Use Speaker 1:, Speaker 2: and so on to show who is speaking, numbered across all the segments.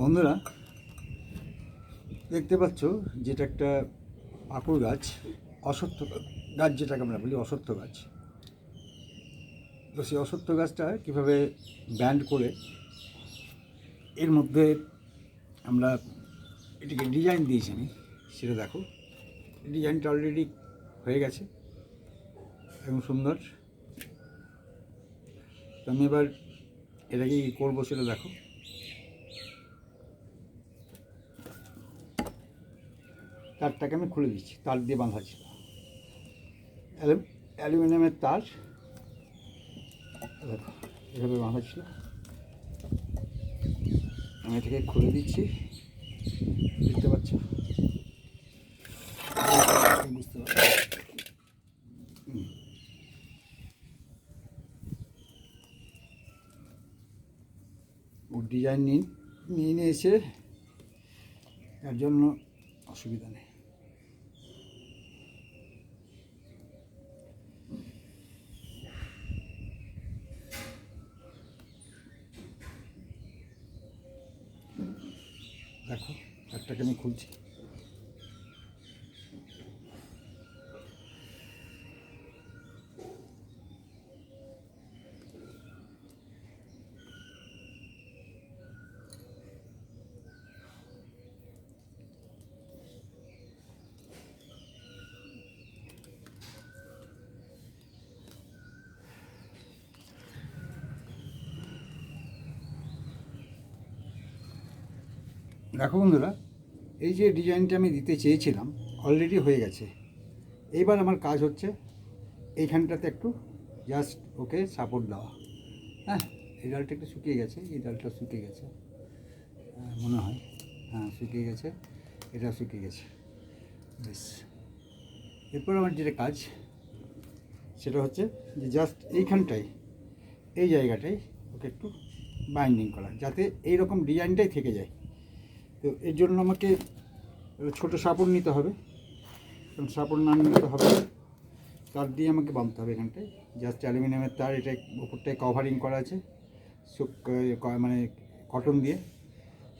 Speaker 1: বন্ধুরা, দেখতে পাচ্ছ যেটা একটা আকুর গাছ, অসত্য গাছ যেটাকে আমরা বলি, অসত্য গাছ। তো সেই অসত্য গাছটা কীভাবে ব্যান্ড করে, এর মধ্যে আমরা এটিকে ডিজাইন দিয়েছি আমি, সেটা দেখো। ডিজাইনটা অলরেডি হয়ে গেছে, এবং সুন্দর। তো আমি এবার এটাকে কী করব সেটা দেখো। তারটাকে আমি খুলে দিচ্ছি, তার দিয়ে বাঁধা ছিল। অ্যালু- অ্যালুমিনিয়ামের তার এভাবে বাঁধা ছিল। আমি এটাকে খুলে দিচ্ছি, বুঝতে পারছ? হুম। ও ডিজাইন নিয়ে নিয়ে এসে তার জন্য অসুবিধা নেই। দেখো একটাকে আমি খুলছি। দেখো বন্ধুরা এই যে ডিজাইনটা আমি দিতে চেয়েছিলাম অলরেডি হয়ে গেছে। এইবার আমার কাজ হচ্ছে এইখানটাতে একটু জাস্ট ওকে সাপোর্ট দেওয়া। হ্যাঁ এই ডালটা একটু শুকিয়ে গেছে এই ডালটা শুকিয়ে গেছে। হ্যাঁ, মনে হয়। হ্যাঁ শুকিয়ে গেছে এটা শুকিয়ে গেছে। বেশ। এরপর আমার যেটা কাজ সেটা হচ্ছে যে জাস্ট এইখানটায় এই জায়গাটায় ওকে একটু বাইন্ডিং করা যাতে এই রকম ডিজাইনটাই থেকে যায়। তো এর জন্য আমাকে ছোটো সাপড় নিতে হবে। কারণ সাপড় না নিতে হবে তার দিয়ে আমাকে বাঁধতে হবে এখানটায়। জাস্ট অ্যালুমিনিয়ামের তার, এটা উপরটায় কভারিং করা আছে। মানে কটন দিয়ে।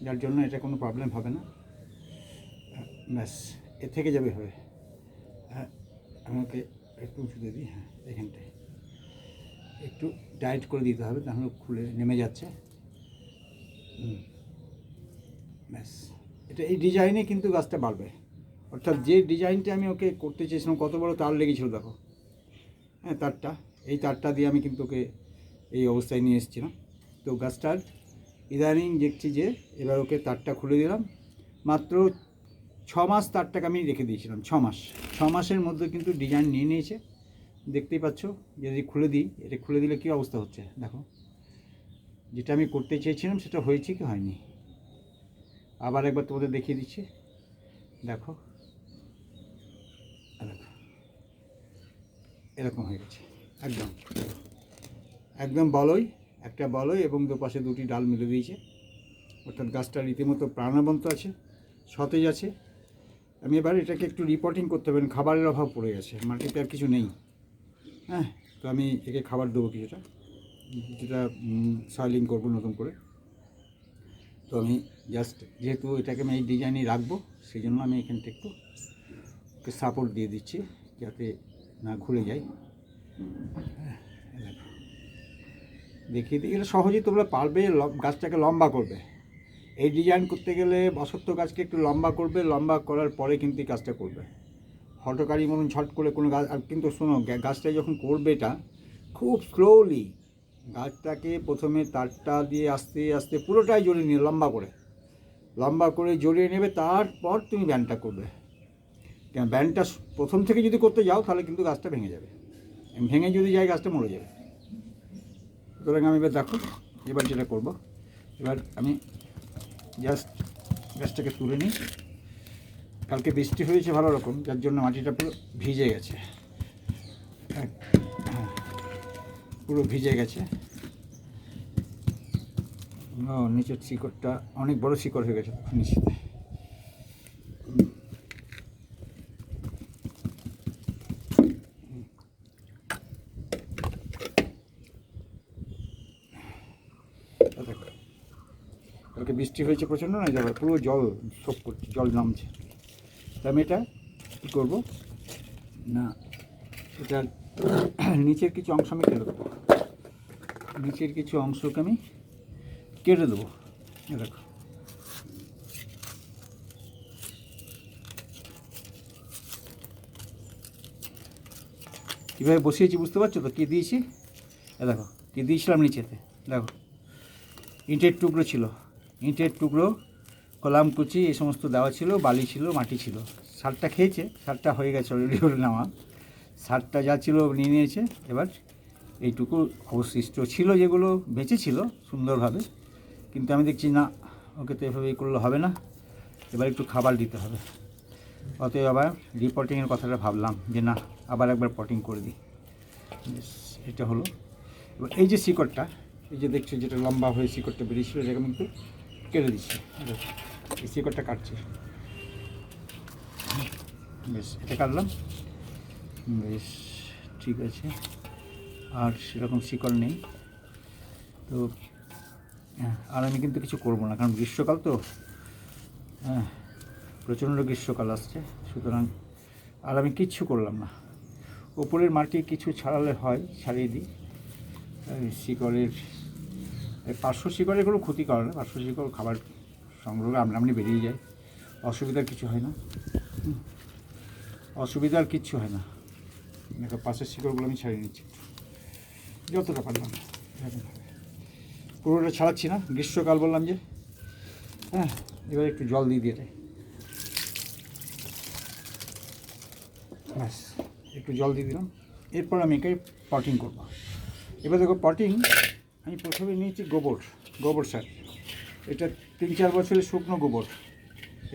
Speaker 1: যার জন্য এটা কোনো প্রবলেম হবে না। ব্যাস, এ থেকে যাবে হবে হ্যাঁ আমাকে একটু উঁচুতে দিই হ্যাঁ এখানটায়। একটু টাইট করে দিতে হবে, তাহলে খুলে নেমে যাচ্ছে। হুম। ব্যাস। এটা এই ডিজাইনে কিন্তু গাছটা বাড়বে। অর্থাৎ যে ডিজাইনটা আমি ওকে করতে চেয়েছিলাম, কত বড় তার লেগেছিল দেখো। হ্যাঁ তারটা, এই তারটা দিয়ে আমি কিন্তু ওকে এই অবস্থায় নিয়ে এসেছিলাম। তো গাছটার ইদানিং দেখছি যে এবার ওকে তারটা খুলে দিলাম। মাত্র ছ মাস তারটাকে আমি রেখে দিয়েছিলাম, ছ মাস। ছ মাসের মধ্যে কিন্তু ডিজাইন নিয়ে নিয়েছে। দেখতেই পাচ্ছ, যদি খুলে দিই, এটা খুলে দিলে কী অবস্থা হচ্ছে? দেখো। যেটা আমি করতে চেয়েছিলাম, সেটা হয়েছে কি হয়নি? আবার একবার তোমাদের দেখিয়ে দিচ্ছি। দেখো। এরকম হয়ে গেছে। একদম। একদম বলই, একটা বলই এবং দুপাশে দুটি ডাল মিলে দিয়েছে। অর্থাৎ গাছটা রীতিমতো প্রাণবন্ত আছে, সতেজ আছে। আমি এবার এটাকে একটু রিপোর্টিং করতে হবে খাবারের অভাব পড়ে গেছে। মাটিতে আর কিছু নেই। হ্যাঁ তো আমি একে খাবার দেবো কিছুটা। যেটা সয়েলিং করব নতুন করে। তো আমি জাস্ট যেহেতু এটাকে আমি এই ডিজাইনে রাখব সেই জন্য আমি এখানটা একটু সাপোর্ট দিয়ে দিচ্ছি, যাতে না ঘুরে যায়। দেখিয়ে দিই এটা সহজেই তোমরা পারবে গাছটাকে লম্বা করবে এই ডিজাইন করতে গেলে বসত্ব গাছকে একটু লম্বা করবে, লম্বা করার পরে কিন্তু এই কাজটা করবে হটকারি মতন ছট করে কোনো গাছ, আর কিন্তু শোনো গাছটা যখন করবে এটা, খুব স্লোলি গাছটাকে প্রথমে তারটা দিয়ে আস্তে আস্তে পুরোটাই জড়িয়ে নিয়ে লম্বা করে। লম্বা করে জড়িয়ে নেবে, তারপর তুমি ব্যান্ডটা করবে। কেন ব্যান্ডটা স- প্রথম থেকে যদি করতে যাও, তাহলে কিন্তু গাছটা ভেঙে যাবে। ভেঙে যদি যায়, গাছটা মরে যাবে। সুতরাং আমি এবার দেখো, এবার যেটা করব, এবার আমি জাস্ট গাছটাকে তুলে নিই। কালকে বৃষ্টি হয়েছে ভালো রকম, যার জন্য মাটিটা পুরো ভিজে গেছে। পুরো ভিজে গেছে। ও, নিচের শিকড়টা অনেক বড় শিকড় হয়ে গেছে নিচে কালকে বৃষ্টি হয়েছে প্রচণ্ড না যাবে পুরো জল সব করছে, জল নামছে। তা আমি এটা কী করব? না, এটা নিচের কিছু অংশ আমি কেটে দেবো। নিচের কিছু অংশকে আমি কেটে দেবো। দেখো। কীভাবে বসিয়েছি বুঝতে পারছ তো? কী দিয়েছি? এ দেখো, কী দিয়েছিলাম নিচেতে? দেখো। ইটের টুকরো ছিল। ইটের টুকরো, কলাম, কুচি এই সমস্ত দেওয়া ছিল, বালি ছিল, মাটি ছিল। সারটা খেয়েছে, সারটা হয়ে গেছে অলরেডি নেওয়া সারটা যা ছিল নিয়ে নিয়েছে, এবার এইটুকু অবশিষ্ট ছিল যেগুলো বেঁচে ছিল সুন্দরভাবে। কিন্তু আমি দেখছি, না, ওকে তো এভাবে করলে হবে না। এবার একটু খাবার দিতে হবে। অতএব আবার রিপোর্টিংয়ের কথাটা ভাবলাম যে, না, আবার একবার পটিং করে দিই। এটা হলো। এবার এই যে শিকড়টা, এই যে দেখছ যেটা লম্বা হয়ে শিকড়টা বেরিয়েছিল আমি একটু কেটে দিচ্ছি। এই শিকড়টা কাটছি। বেশ, এটা কাটলাম। বেশ, ঠিক আছে। আর সেরকম শিকড় নেই। তো হ্যাঁ, আর আমি কিন্তু কিছু করব না কারণ গ্রীষ্মকাল তো। হ্যাঁ প্রচণ্ড গ্রীষ্মকাল আসছে সুতরাং আর আমি কিচ্ছু করলাম না। ওপরের মাটি কিছু ছাড়ালে হয় ছাড়িয়ে দিই। এই শিকড়ের পার্শ্ব শিকড়ের কোনো ক্ষতি করে না পার্শ্ব শিকড় খাবার সংগ্রহ করে আমনি বেরিয়ে যায়। অসুবিধার কিছু হয় না। অসুবিধার কিচ্ছু হয় না। পাশের শিকড়গুলো আমি ছাড়িয়ে নিচ্ছি যতটা পারলাম। পুরোটা ছাড়াচ্ছি না, গ্রীষ্মকাল বললাম যে। হ্যাঁ এবার একটু জল দিয়ে দেয় ব্যাস, একটু জল দিয়ে দিলাম। এরপর আমি একে পটিং করব। এবার দেখো পটিং আমি প্রথমে নিয়েছি গোবর গোবর সার। এটা তিন চার বছরের শুকনো গোবর,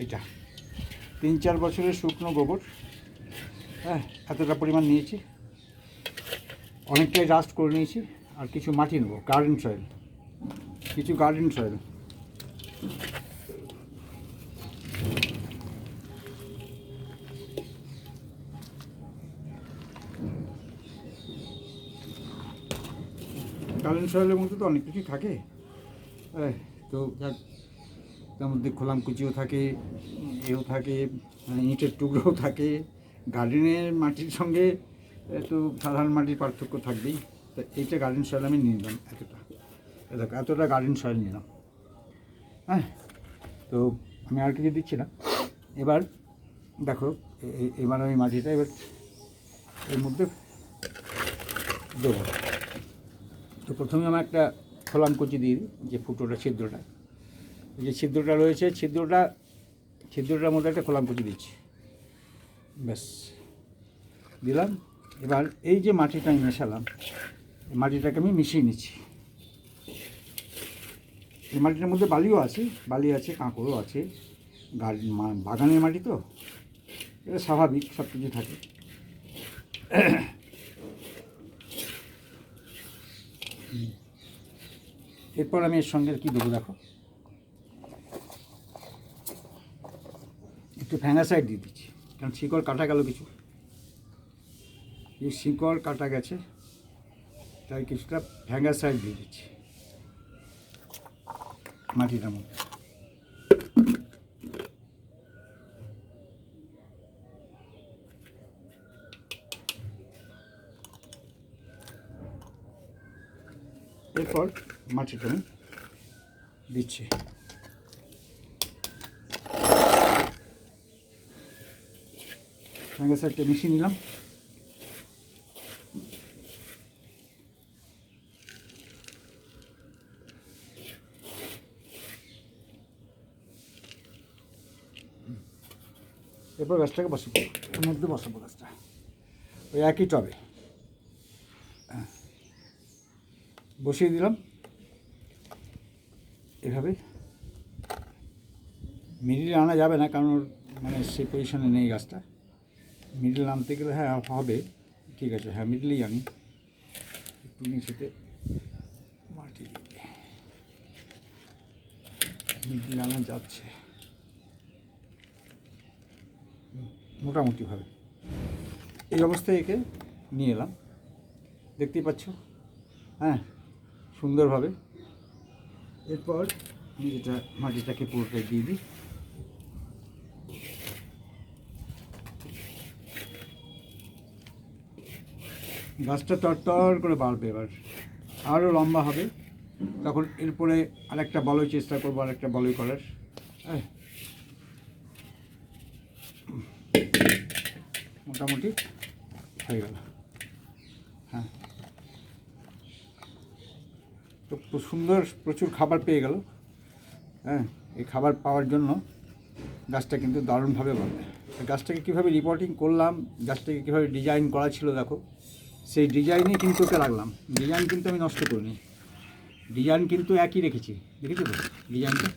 Speaker 1: এটা। তিন চার বছরের শুকনো গোবর হ্যাঁ এতটা পরিমাণ নিয়েছি। অনেকটাই রাস্ট করে নিয়েছি, আর কিছু মাটি নেব গার্ডেন সয়েল কিছু গার্ডেন সয়েল গার্ডেন সয়েলের মধ্যে তো অনেক কিছুই থাকে। তো যাক, তার মধ্যে খোলাম কুচিও থাকে এও থাকে মানে ইটের টুকরোও থাকে। গার্ডেনের মাটির সঙ্গে একটু সাধারণ মাটির পার্থক্য থাকবেই। তো এইটা গার্ডেন সয়েল আমি নিলাম এতটা। দেখো, এতটা গার্ডেন সয়েল নিলাম হ্যাঁ তো আমি আর কিছু দিচ্ছি না। এবার দেখো এবার আমি মাটিটা এবার এর মধ্যে দেবো। তো প্রথমে আমার একটা খোলাম কুচি দিয়ে দিই, যে ফুটোটা, ছিদ্রটা। যে ছিদ্রটা রয়েছে, ছিদ্রটা, ছিদ্রটার মধ্যে একটা খোলাম কুচি দিচ্ছি। ব্যাস, দিলাম। এবার এই যে মাটিটা আমি মেশালাম, এই মাটিটাকে আমি মিশিয়ে নিচ্ছি। এই মাটিটার মধ্যে বালিও আছে, বালি আছে, কাঁকড়ও আছে বাগানের মাটি তো, এটা স্বাভাবিক, সব কিছু থাকে। এরপর আমি এর সঙ্গে কী দেবো দেখো? একটু ফ্যাঙ্গাসাইড দিয়ে দিচ্ছি, কারণ শিকড় কাটা গেল কিছু। এই শিকড় কাটা গেছে, তাই কিছুটা ফ্যাঙ্গাসাইড দিয়ে দিচ্ছি। মাটিটার মধ্যে এরপর মাটিটা দিচ্ছি। সঙ্গে সাইডটা মিশিয়ে নিলাম। এরপর গাছটাকে বসাবো এর মধ্যে বসাবো গাছটা। ওই একই টবে। হ্যাঁ। বসিয়ে দিলাম। এভাবে। মিডিলে আনা যাবে না, কারণ মানে সেই পজিশনে নেই গাছটা। মিডিল আনতে গেলে হ্যাঁ হবে। ঠিক আছে হ্যাঁ মিডলেই আনি। একটু নিচেতে মাটি মিডিল আনা যাচ্ছে হুম, মোটামুটিভাবে। এই অবস্থায় একে নিয়ে এলাম। দেখতেই পাচ্ছ? হ্যাঁ সুন্দরভাবে। এরপর যেটা মাটিটাকে পুরোটাই দিয়ে দিই। গাছটা তরতর করে বাড়বে এবার। আরও লম্বা হবে। তখন এরপরে আরেকটা বলয় চেষ্টা করব, আরেকটা বলয় করার। হ্যাঁ মোটামুটি হয়ে গেল। হ্যাঁ। তো সুন্দর প্রচুর খাবার পেয়ে গেল। হ্যাঁ এই খাবার পাওয়ার জন্য গাছটা কিন্তু দারুণভাবে বাড়বে গাছটাকে কীভাবে রিপোর্টিং করলাম, গাছটাকে কীভাবে ডিজাইন করা ছিল দেখো, সেই ডিজাইনেই কিন্তু ওকে রাখলাম। ডিজাইন কিন্তু আমি নষ্ট করিনি। ডিজাইন কিন্তু একই রেখেছি। দেখেছ তো? ডিজাইনটা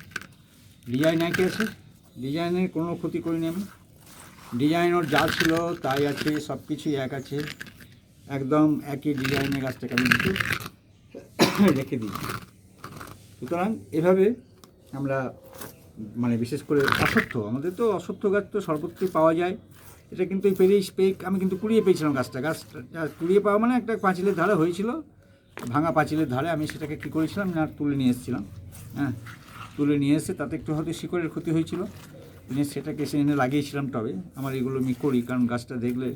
Speaker 1: ডিজাইন একই আছে। ডিজাইনের কোনো ক্ষতি করিনি আমি। ডিজাইন ওর যা ছিল তাই আছে, সব কিছুই এক আছে। একদম একই ডিজাইনের গাছটাকে আমি কিন্তু রেখে দিই। সুতরাং এভাবে আমরা মানে বিশেষ করে অসত্য, আমাদের তো অসত্য গাছ তো সর্বত্রই পাওয়া যায়। এটা কিন্তু এই পেরিস পেক আমি কিন্তু কুড়িয়ে পেয়েছিলাম গাছটা। গাছটা কুড়িয়ে পাওয়া মানে একটা পাঁচিলের ধারে হয়েছিল। ভাঙা পাঁচিলের ধারে আমি সেটাকে কী করেছিলাম না তুলে নিয়ে এসেছিলাম হ্যাঁ তুলে নিয়ে এসে তাতে একটু হয়তো শিকড়ের ক্ষতি হয়েছিল। নিয়ে সেটাকে এসে এনে লাগিয়েছিলাম তবে আমার এগুলো আমি করি, কারণ গাছটা দেখলে,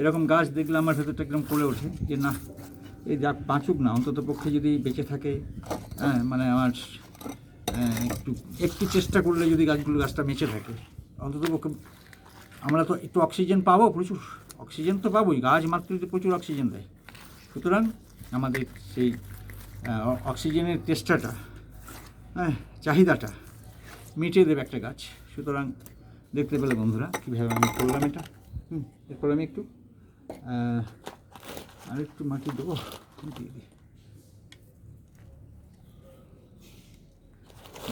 Speaker 1: এরকম গাছ দেখলে আমার ভেতরটা কীরকম করে ওঠে, যে না, এই যা বাঁচুক না, অন্তত পক্ষে যদি বেঁচে থাকে হ্যাঁ মানে আমার একটু একটু চেষ্টা করলে যদি গাছগুলো, গাছটা বেঁচে থাকে। অন্তত পক্ষে আমরা তো একটু অক্সিজেন পাবো প্রচুর, অক্সিজেন তো পাবোই, গাছ মাত্রই তো প্রচুর অক্সিজেন দেয়। সুতরাং আমাদের সেই অক্সিজেনের চেষ্টাটা হ্যাঁ চাহিদাটা মিটিয়ে দেবে একটা গাছ। সুতরাং দেখতে পেলে বন্ধুরা কীভাবে আমি করলাম এটা। হুম, এরপর আমি একটু আর একটু মাটি দেবো দিয়ে দিই।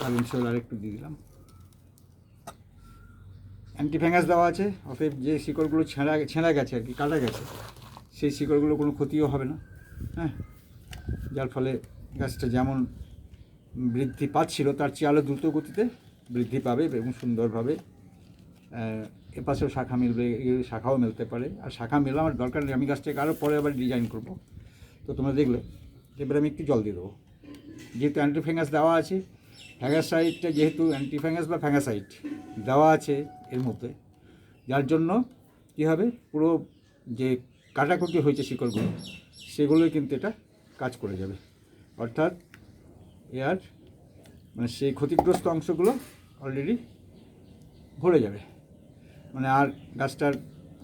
Speaker 1: গার্ডেন সোল আর দিয়ে দিলাম। অ্যান্টিফ্যাঙ্গাস দেওয়া আছে, অতএব যে শিকড়গুলো ছেঁড়া ছেঁড়া গেছে আর কি, কাটা গেছে, সেই শিকড়গুলো কোনো ক্ষতিও হবে না হ্যাঁ? যার ফলে গাছটা যেমন বৃদ্ধি পাচ্ছিল, তার চেয়ে আরও দ্রুত গতিতে বৃদ্ধি পাবে এবং সুন্দরভাবে এপাশেও শাখা মিলবে, এ শাখাও মেলতে পারে। আর শাখা মেলা আমার দরকার নেই, আমি গাছটাকে আরও পরে আবার ডিজাইন করব। তো তোমরা দেখলে, এবারে আমি একটু জল দিয়ে দেবো। যেহেতু অ্যান্টিফ্যাঙ্গাস দেওয়া আছে ফ্যাঙ্গাসাইডটা যেহেতু অ্যান্টিফ্যাঙ্গাস বা ফ্যাঙ্গাসাইড দেওয়া আছে এর মধ্যে, যার জন্য কী হবে, পুরো যে কাটাকুটি হয়েছে শিকড়গুলো, সেগুলোই কিন্তু এটা কাজ করে যাবে। অর্থাৎ এর মানে সেই ক্ষতিগ্রস্ত অংশগুলো অলরেডি ভরে যাবে। মানে আর গাছটার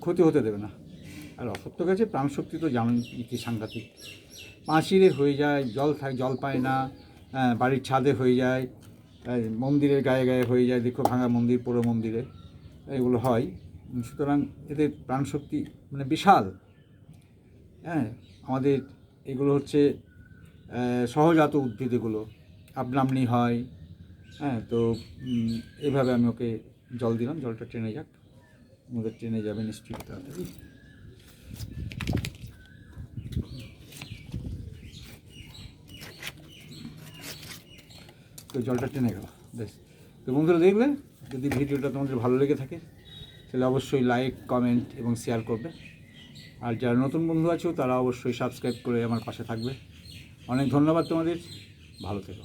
Speaker 1: ক্ষতি হতে দেবে না। আর অসত্য গাছে প্রাণশক্তি তো জানেন কি সাংঘাতিক। পাঁচিরে হয়ে যায় জল থাকে জল পায় না হ্যাঁ, বাড়ির ছাদে হয়ে যায় মন্দিরের গায়ে গায়ে হয়ে যায় দেখো ভাঙা মন্দির পুরো মন্দিরে এগুলো হয়। সুতরাং এদের প্রাণশক্তি মানে বিশাল। হ্যাঁ আমাদের এগুলো হচ্ছে সহজাত উদ্ভিদ এগুলো আপনামনি হয় হ্যাঁ তো এভাবে আমি ওকে জল দিলাম। জলটা ট্রেনে যাক। আমাদের ট্রেনে যাবে নিশ্চয়ই তাড়াতাড়ি। তো জলটা টেনে গেল, বেশ। তো বন্ধুরা, দেখলে? যদি ভিডিওটা তোমাদের ভালো লেগে থাকে, তাহলে অবশ্যই লাইক কমেন্ট এবং শেয়ার করবে। আর যারা নতুন বন্ধু আছো, তারা অবশ্যই সাবস্ক্রাইব করে আমার পাশে থাকবে। অনেক ধন্যবাদ তোমাদের। ভালো থেকো।